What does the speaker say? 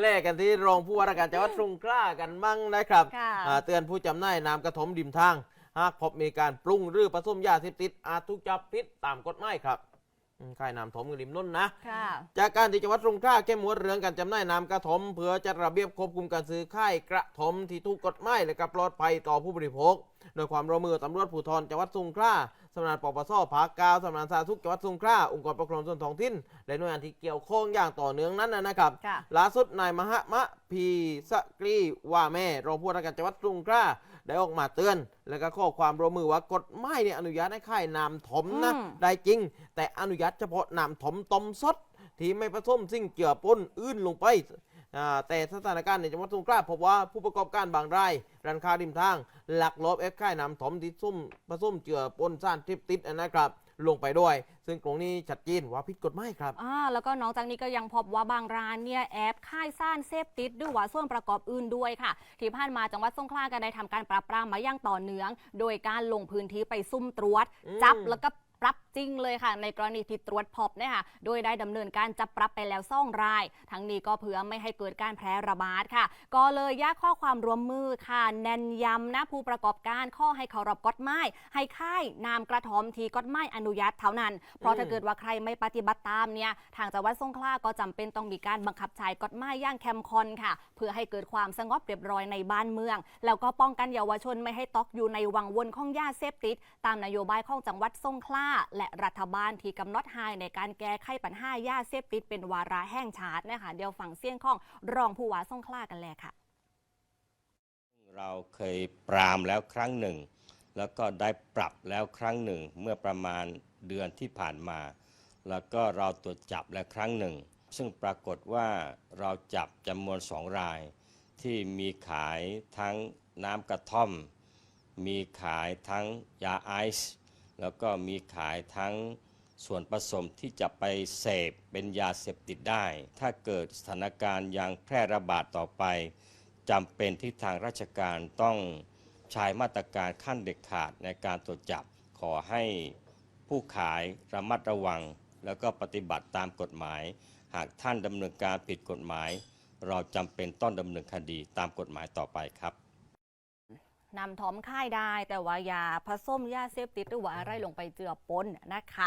แลกกันที่รองผู้ว่าราชการจังหวัดสงขลากันมั่งนะครับค่ะ อ่าเตือนผู้จำหน่ายน้ำกระถมดิมทาง หากพบมีการปรุงหรือผสมยาเสพติดอาจถูกจับพิษตามกฎหมายครับอืม ค่ายน้ำถมกับริมนุ่นนะค่ะจากการที่จังหวัดสงขลาเข้มงวดเรื่องการจำหน่ายน้ำกระถมเพื่อจัดระเบียบควบคุมการซื้อค่ายกระถมที่ถูกกฎหมายและก็ปลอดภัยต่อผู้บริโภค โดยความร่วมมือตำรวจภูธรจังหวัดสงขลาสำนักงานปปสภาคเกาวสำนักงานสาธารณสุขจังหวัดสงขลาองค์กรปกครองส่วนท้องถิ่นและหน่วยงานที่เกี่ยวข้องอย่างต่อเนื่องนั้นนะครับค่ะล่าสุดนายมหมะพีสกรีว่าแม่รองผู้ว่าราชการจังหวัดสงขลาได้ออกมาเตือน และก็ข้อความร่วมมือว่ากฎหมายเนี่ยอนุญาตให้ค่ายน้ำถมนะอืมได้จริง แต่อนุญาตเฉพาะน้ำถมต้มสด ที่ไม่ผสมสิ่งเจือปนอื่นลงไปอ่าแต่สถานการณ์ในจังหวัดสงขลาพบว่าผู้ประกอบการบางรายร้านค้าริมทางหลักลบเอฟค่ายน้ำถมที่ซุ่มผสมเจือปนสารทิพติดนะครับลงไปด้วย ซึ่งตรงนี้ชัดเจนว่าผิดกฎหมายครับอ่าแล้วก็นอกจากนี้ก็ยังพบว่าบางร้านเนี่ยแอบค่ายซ่านเสพติดด้วยว่าส่วนประกอบอื่นด้วยค่ะ ที่ผ่านมาจังหวัดสงขลาก็ได้ทำการปราบปรามมาอย่างต่อเนื่อง โดยการลงพื้นที่ไปซุ่มตรวจอืมจับแล้วก็ปรับ จริงเลยค่ะ ในกรณีที่ตรวจพบเนี่ยค่ะโดยได้ดำเนินการจับปรับไปแล้วซ่องราย ทั้งนี้ก็เพื่อไม่ให้เกิดการแพร่ระบาดค่ะ ก็เลยยากข้อความรวมมือค่ะ แน่นย้ำนะผู้ประกอบการข้อให้เคารพกฎหมายให้ค่ายนามกระถมทีกฎหมายอนุญาตเท่านั้น เพราะถ้าเกิดว่าใครไม่ปฏิบัติตามเนี่ยทางจังหวัดสงขลาก็จำเป็นต้องมีการบังคับใช้กฎหมายย่างเข้มข้นค่ะ เพื่อให้เกิดความสงบเรียบร้อยในบ้านเมือง แล้วก็ป้องกันเยาวชนไม่ให้ตอกอยู่ในวังวนของยาเสพติด ตามนโยบายของจังหวัดสงขลาและรัฐบาลที่กำหนดให้ในการแก้ไขปัญหายาเสพติดเป็นวาระแห่งชาตินะคะเดี๋ยวฟังเสียงของรองผู้ว่าสงขลากันเลยค่ะ เราเคยปรามแล้วครั้งหนึ่ง แล้วก็ได้ปรับแล้วครั้งหนึ่ง เมื่อประมาณเดือนที่ผ่านมา แล้วก็เราตรวจจับแล้วครั้งหนึ่ง ซึ่งปรากฏว่าเราจับจำนวนสองราย ที่มีขายทั้งน้ำกระท่อม มีขายทั้งยาไอซ์ แล้วก็มีขายทั้งส่วนผสมที่จะไปเสพเป็นยาเสพติดได้ ถ้าเกิดสถานการณ์ยังแพร่ระบาดต่อไปจำเป็นที่ทางราชการต้องใช้มาตรการขั้นเด็ดขาดในการตรวจจับขอให้ผู้ขายระมัดระวัง แล้วก็ปฏิบัติตามกฎหมาย หากท่านดำเนินการผิดกฎหมาย เราจำเป็นต้องดำเนินคดีตามกฎหมายต่อไปครับ นำถอมค่ายได้ แต่ว่าอย่าผสมยาเสพติดหรือว่าอะไรลงไปเจือปนนะคะ